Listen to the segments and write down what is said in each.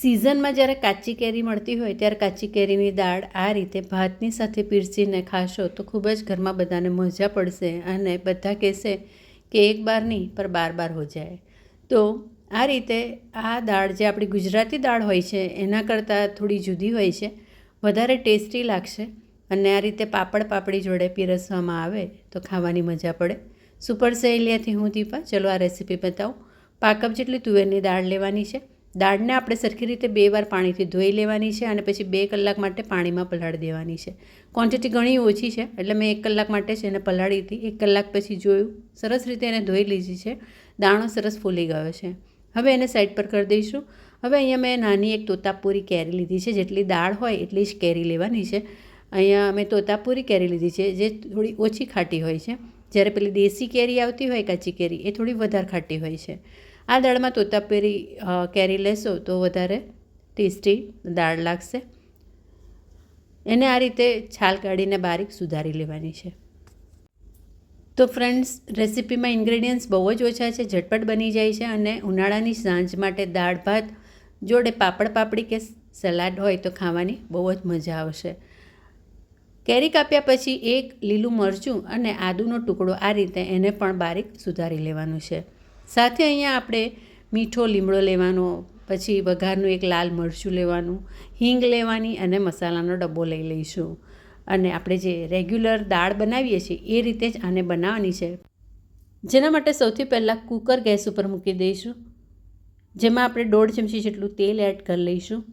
સિઝનમાં જ્યારે કાચી કેરી મળતી હોય ત્યારે કાચી કેરીની દાળ આ રીતે ભાતની સાથે પીરસીને ખાશો તો ખૂબ જ ઘરમાં બધાને મજા પડશે અને બધા કહેશે કે એક બાર નહીં પર બાર બાર હો જાય. તો આ રીતે આ દાળ જે આપણી ગુજરાતી દાળ હોય છે, એના કરતાં થોડી જુદી હોય છે, વધારે ટેસ્ટી લાગશે અને આ રીતે પાપડ પાપડી જોડે પીરસવામાં આવે તો ખાવાની મજા પડે. સુપર સહેલિયાથી હું દીપા, ચલો આ રેસીપી બતાવું. પાકપ જેટલી તુવેરની દાળ લેવાની છે. દાળને આપણે સરખી રીતે બે વાર પાણીથી ધોઈ લેવાની છે અને પછી બે કલાક માટે પાણીમાં પલાળી દેવાની છે. ક્વોન્ટિટી ઘણી ઓછી છે, એટલે મેં એક કલાક માટે છે એને પલાળી હતી. એક કલાક પછી જોયું, સરસ રીતે એને ધોઈ લીધી છે. દાણો સરસ ફૂલી ગયો છે. હવે એને સાઈડ પર કરી દઈશું. હવે અહીંયા મેં નાની એક તોતાપુરી કેરી લીધી છે. જેટલી દાળ હોય એટલી જ કેરી લેવાની છે. અહીંયા મેં તોતાપુરી કેરી લીધી છે, જે થોડી ઓછી ખાટી હોય છે. જ્યારે પેલી દેશી કેરી આવતી હોય, કાચી કેરી, એ થોડી વધારે ખાટી હોય છે. આ દાળમાં તોતાપેરી કેરી લેશો તો વધારે ટેસ્ટી દાળ લાગશે. એને આ રીતે છાલ કાઢીને બારીક સુધારી લેવાની છે. તો ફ્રેન્ડ્સ, રેસિપીમાં ઇન્ગ્રેડિયન્ટ્સ બહુ જ ઓછા છે, ઝટપટ બની જાય છે અને ઉનાળાની સાંજ માટે દાળ ભાત જોડે પાપડ, પાપડી કે સલાડ હોય તો ખાવાની બહુ જ મજા આવશે. કેરી કાપ્યા પછી એક લીલું મરચું અને આદુનો ટુકડો આ રીતે એને પણ બારીક સુધારી લેવાનું છે. સાથે અહીંયા આપણે મીઠો લીમડો લેવાનો, પછી વઘારનું એક લાલ મરચું લેવાનું, હિંગ લેવાની અને મસાલાનો ડબ્બો લઈ લઈશું. અને આપણે જે રેગ્યુલર દાળ બનાવીએ છીએ, એ રીતે જ આને બનાવવાની છે. જેના માટે સૌથી પહેલાં કૂકર ગેસ ઉપર મૂકી દઈશું. જેમાં આપણે દોઢ ચમચી જેટલું તેલ એડ કરી લઈશું.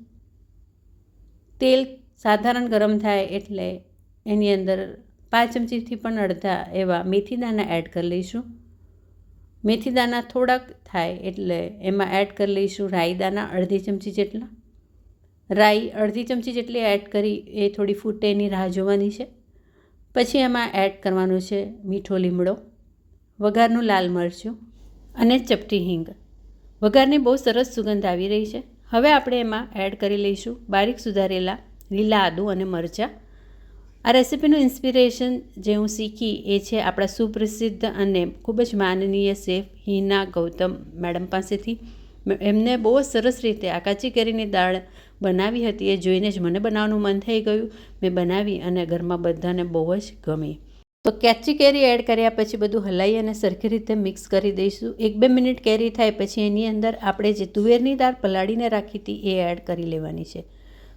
તેલ સાધારણ ગરમ થાય એટલે એની અંદર પાંચ ચમચીથી પણ અડધા એવા મેથીદાના એડ કરી લઈશું. મેથી દાણા થોડાક થાય એટલે એમાં એડ કરી લઈશું રાઈ દાણા અડધી ચમચી જેટલા. રાઈ અડધી ચમચી જેટલી એડ કરી, એ થોડી ફૂટે એની રાહ જોવાની છે. પછી એમાં એડ કરવાનું છે મીઠો લીમડો, વઘારનું લાલ મરચું અને ચપટી હિંગ. વઘારની બહુ સરસ સુગંધ આવી રહી છે. હવે આપણે એમાં એડ કરી લઈશું બારીક સુધારેલા લીલા આદુ અને મરચાં. આ રેસિપીનું ઇન્સ્પિરેશન જે હું શીખી એ છે આપણા સુપ્રસિદ્ધ અને ખૂબ જ માનનીય શેફ હિના ગૌતમ મેડમ પાસેથી. એમને બહુ જ સરસ રીતે આ કાચી કેરીની દાળ બનાવી હતી, એ જોઈને જ મને બનાવવાનું મન થઈ ગયું. મેં બનાવી અને ઘરમાં બધાને બહુ જ ગમી. તો કાચી કેરી એડ કર્યા પછી બધું હલાવી અને સરખી રીતે મિક્સ કરી દઈશું. એક બે મિનિટ કેરી થાય પછી એની અંદર આપણે જે તુવેરની દાળ પલાળીને રાખી હતી એ એડ કરી લેવાની છે.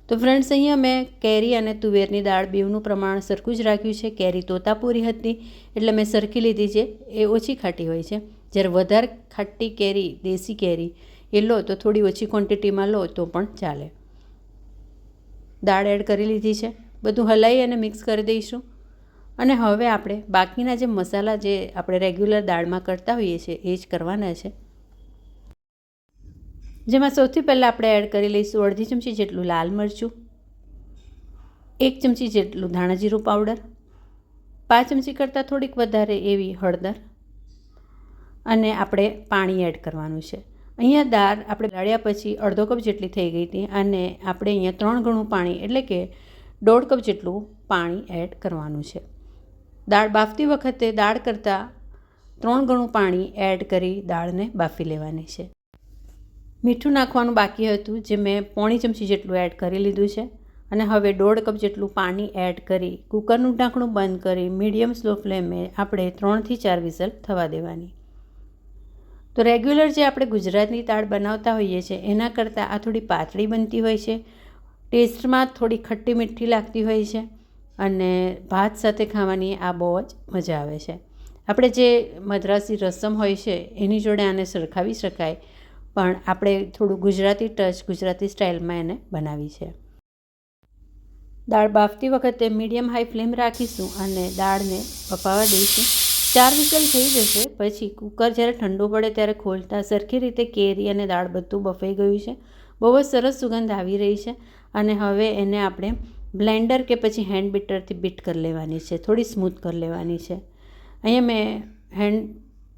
તો ફ્રેન્ડ્સ અહીંયા મેં કેરી અને તુવેરની દાળ બેવનું પ્રમાણ સરખું જ રાખ્યું છે. કેરી તોતાપુરી હતી, એટલે મેં સરખી લીધી છે. એ ઓછી ખાટી હોય છે. જ્યારે વધારે ખાટી કેરી, દેશી કેરી, એ લો તો થોડી ઓછી ક્વોન્ટિટીમાં લો તો પણ ચાલે. દાળ એડ કરી લીધી છે. બધું હલાવી અને મિક્સ કરી દઈશું. અને હવે આપણે બાકીના જે મસાલા જે આપણે રેગ્યુલર દાળમાં કરતા હોઈએ છીએ, એ જ કરવાના છે. જેમાં સૌથી પહેલાં આપણે એડ કરી લઈશું અડધી ચમચી જેટલું લાલ મરચું, એક ચમચી જેટલું ધાણા જીરું પાવડર પાંચ ચમચી કરતાં થોડીક વધારે એવી હળદર અને આપણે પાણી એડ કરવાનું છે. અહીંયા દાળ આપણે ગાળ્યા પછી અડધો કપ જેટલી થઈ ગઈ હતી અને આપણે અહીંયા ત્રણ ગણું પાણી, એટલે કે દોઢ કપ જેટલું પાણી એડ કરવાનું છે. દાળ બાફતી વખતે દાળ કરતાં ત્રણ ગણું પાણી એડ કરી દાળને બાફી લેવાની છે. મીઠું નાખવાનું બાકી હતું જે મેં પોણી ચમચી જેટલું એડ કરી લીધું છે. અને હવે દોઢ કપ જેટલું પાણી એડ કરી કુકરનું ઢાંકણું બંધ કરી મીડિયમ સ્લો ફ્લેમે આપણે ત્રણથી ચાર વિસલ થવા દેવાની. તો રેગ્યુલર જે આપણે ગુજરાતની દાળ બનાવતા હોઈએ છીએ, એના કરતાં આ થોડી પાતળી બનતી હોય છે. ટેસ્ટમાં થોડી ખટ્ટી મીઠી લાગતી હોય છે અને ભાત સાથે ખાવાની આ બહુ જ મજા આવે છે. આપણે જે મદ્રાસી રસમ હોય છે, એની જોડે આને સરખાવી શકાય. પણ આપણે થોડું ગુજરાતી ટચ, ગુજરાતી સ્ટાઇલમાં એને બનાવી છે. દાળ બાફતી વખતે મીડિયમ હાઈ ફ્લેમ રાખીશું અને દાળને બફાવા દઈશું. ચાર વિસલ થઈ જશે, પછી કુકર જ્યારે ઠંડુ પડે ત્યારે ખોલતા સરખી રીતે કેરી અને દાળ બધું બફાઈ ગયું છે. બહુ જ સરસ સુગંધ આવી રહી છે અને હવે એને આપણે બ્લેન્ડર કે પછી હેન્ડ બીટરથી બીટ કરી લેવાની છે, થોડી સ્મૂથ કરી લેવાની છે. અહીંયા મેં હેન્ડ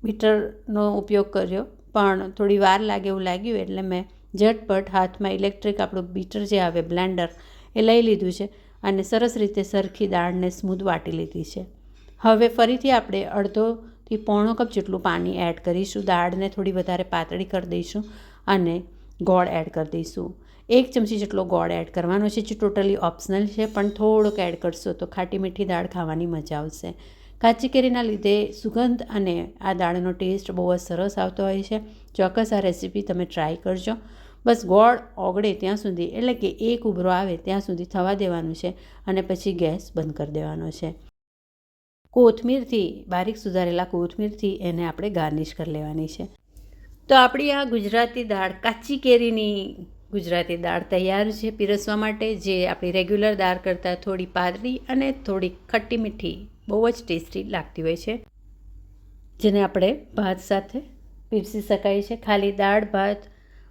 બીટરનો ઉપયોગ કર્યો. પણ થોડી વાર લાગે એવું લાગ્યું એટલે મેં ઝટપટ હાથમાં ઇલેક્ટ્રિક આપણું બીટર જે આવે બ્લેન્ડર એ લઈ લીધું છે અને સરસ રીતે સરખી દાળને સ્મૂધ વાટી લીધી છે. હવે ફરીથી આપણે અડધોથી પોણો કપ જેટલું પાણી એડ કરીશું. દાળને થોડી વધારે પાતળી કરી દઈશું અને ગોળ એડ કરી દઈશું. એક ચમચી જેટલો ગોળ એડ કરવાનો છે, જે ટોટલી ઓપ્શનલ છે, પણ થોડોક એડ કરશો તો ખાટી મીઠી દાળ ખાવાની મજા આવશે. કાચી કેરીના લીધે સુગંધ અને આ દાળનો ટેસ્ટ બહુ જ સરસ આવતો હોય છે. ચોક્કસ આ રેસીપી તમે ટ્રાય કરજો. બસ ગોળ ઓગળે ત્યાં સુધી, એટલે કે એક ઉભરો આવે ત્યાં સુધી થવા દેવાનું છે અને પછી ગેસ બંધ કરી દેવાનો છે. કોથમીરથી, બારીક સુધારેલા કોથમીરથી એને આપણે ગાર્નિશ કરી લેવાની છે. તો આપણી આ ગુજરાતી દાળ કાચી કેરીની ગુજરાતી દાળ તૈયાર છે પીરસવા માટે, જે આપણી રેગ્યુલર દાળ કરતાં થોડી પાતળી અને થોડી ખટ્ટી મીઠી બહુ જ ટેસ્ટી લાગતી હોય છે. જેને આપણે ભાત સાથે પીરસી શકાય છે. ખાલી દાળ, ભાત,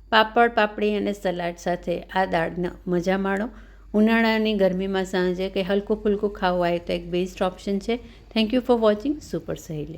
પાપડ, પાપડી અને સલાડ સાથે આ દાળને મજા માણો. ઉનાળાની ગરમીમાં સાંજે કે હલકું ફૂલકું ખાવું હોય તો એક બેસ્ટ ઓપ્શન છે. Thank you for watching super Saheli